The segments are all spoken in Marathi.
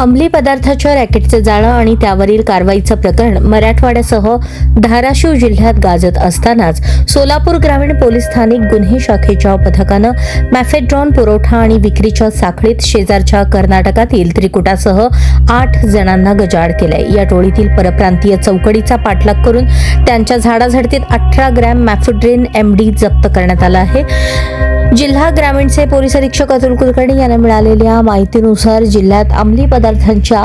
अंमली पदार्थाच्या रॅकेटचं जाळं आणि त्यावरील कारवाईचं प्रकरण मराठवाड्यासह धाराशिव जिल्ह्यात गाजत असतानाच सोलापूर ग्रामीण पोलीस स्थानिक गुन्हे शाखेच्या पथकानं मॅफेड्रॉन पुरवठा आणि विक्रीच्या साखळीत शेजारच्या कर्नाटकातील त्रिकुटासह आठ जणांना गजाड केलाय. या टोळीतील परप्रांतीय चौकडीचा पाठलाग करून त्यांच्या झाडाझडतीत अठरा ग्रॅम मॅफेड्रिन एमडी जप्त करण्यात आला आहे. जिल्हा ग्रामीणचे पोलीस अधीक्षक अतुल कुलकर्णी यांना मिळालेल्या माहितीनुसार जिल्ह्यात अंमली पदार्थांच्या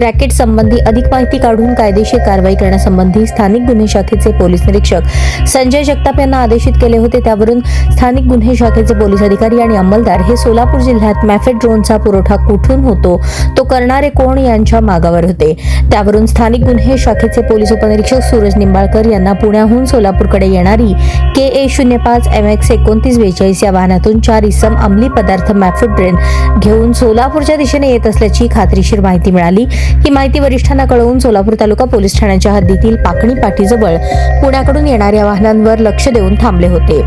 रॅकेट संबंधी अधिक माहिती काढून कायदेशीर कारवाई करण्यासंबंधी स्थानिक गुन्हे शाखेचे पोलीस निरीक्षक संजय जगताप यांना आदेशित केले होते. त्यावरून स्थानिक गुन्हे शाखेचे पोलीस अधिकारी आणि अंमलदार हे सोलापूर जिल्ह्यात मॅफेड ड्रोनचा पुरवठा कुठून होतो तो करणारे कोण यांच्या मागावर होते? त्यावरून स्थानिक गुन्हे शाखेचे पोलीस उपनिरीक्षक सूरज निंबाळकर यांना पुण्याहून सोलापूरकडे येणारी के ए शून्य पाच एम एक्स एकोणतीस बेचाळीस या वाहनातून चार इसम अंमली पदार्थ मॅफेड्रेन घेऊन सोलापूरच्या दिशेने येत असल्याची खात्रीशीर माहिती मिळाली. ही माहिती वरिष्ठांना कळवून सोलापूर तालुका पोलीस ठाण्याच्या हद्दीतील पाकणी पाठीजवळ पुण्याकडून येणाऱ्या वाहनांवर लक्ष देऊन थांबले होते.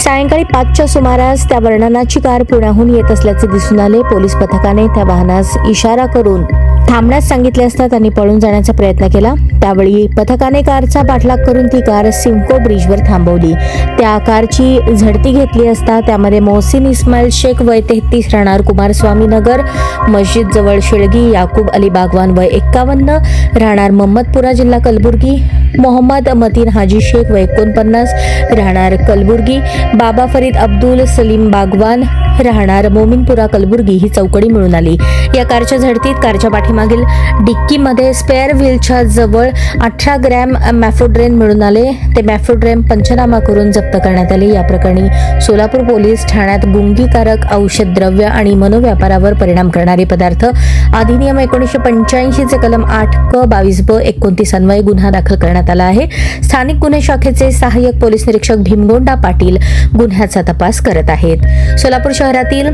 सायंकाळी पाचच्या सुमारास त्या वर्णनाची कार पुण्याहून येत असल्याचे दिसून आले. पोलीस पथकाने त्या वाहनास इशारा करून थांबण्यास सांगितले असता त्यांनी पळून जाण्याचा प्रयत्न केला. त्यावेळी पथकाने कारचा पाठलाग करून ती कार सिमको ब्रिजवर थांबवली. त्या कारची झडती घेतली असता त्यामध्ये मोहसिन इस्माईल शेख वय तेहतीस राहणार कुमारस्वामी नगर मस्जिद जवळ शिळगी याकूब अली बागवान वय एक्कावन्न राहणार मोहम्मदपुरा जिल्हा कलबुर्गी मोहम्मद मतीन हाजी शेख वय एकोणपन्नास राहणार कलबुर्गी बाबा फरीद अब्दुल सलीम बागवान राहणार मोमिनपुरा कलबुर्गी ही चौकडी मिळून आली. या कारच्या झडतीत कारच्या पाठीमागील डिक्कीमध्ये स्पेअर व्हीलच्या जवळ अठरा ग्रॅम मॅफोड्रेन मिळून आले. ते मॅफोड्रेन पंचनामा करून जप्त करण्यात आले. या प्रकरणी सोलापूर पोलीस ठाण्यात गुंगीकारक औषध द्रव्य आणि मनोव्यापारावर परिणाम करणारे पदार्थ अधिनियम एकोणीसशे पंच्याऐंशीचे कलम आठ क बावीस ब एकोणतीस अन्वये गुन्हा दाखल करण्यात आला आहे. स्थानिक गुन्हे शाखेचे सहाय्यक पोलीस निरीक्षक भीमगोंडा पाटील गुन्ह्याचा तपास करत आहेत. सोलापूर शहरातील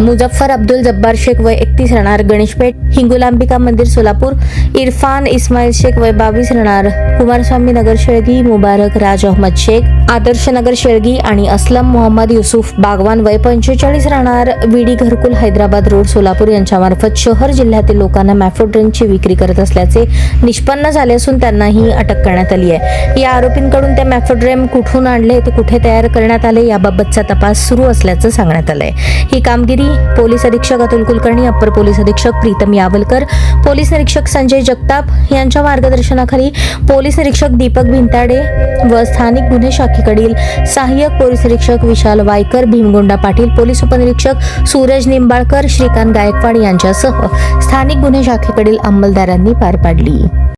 मुजफ्फर अब्दुल जब्बार शेख वय एकतीस राहणार. गणेशपेठ हिंगुलांबिका मंदिर सोलापूर. इरफान इस्माईल शेख वय बावीस राहणार. कुमारस्वामी नगर शेळगी मुबारक राज अहमद शेख. आदर्श नगर शेळगी आणि असलम मोहम्मद युसुफ बागवान वय पंचेचाळीस राहणार. विडी घरकुल हैदराबाद रोड सोलापूर यांच्यामार्फत शहर जिल्ह्यातील लोकांना मॅफोड्रिनची विक्री करत असल्याचे निष्पन्न झाले असून त्यांनाही अटक करण्यात आली आहे. या आरोपींकडून ते मॅफोड्रेम कुठून आणले ते कुठे तयार करण्यात आले याबाबतचा तपास सुरू असल्याचं सांगण्यात आलंय. ही कामगिरी पोलीस अधीक्षक अतुल कुलकर्णी अप्पर पोलीस अधीक्षक प्रीतम यावलकर पोलीस निरीक्षक संजय जगताप यांच्या मार्गदर्शनाखाली पोलीस निरीक्षक दीपक भिंताडे व स्थानिक गुन्हे शाखेकडील सहाय्यक पोलीस निरीक्षक विशाल वायकर भीमगोंडा पाटील पोलीस उपनिरीक्षक सूरज निंबाळकर श्रीकांत गायकवाड यांच्यासह स्थानिक गुन्हे शाखेकडील अंमलदारांनी पार पाडली.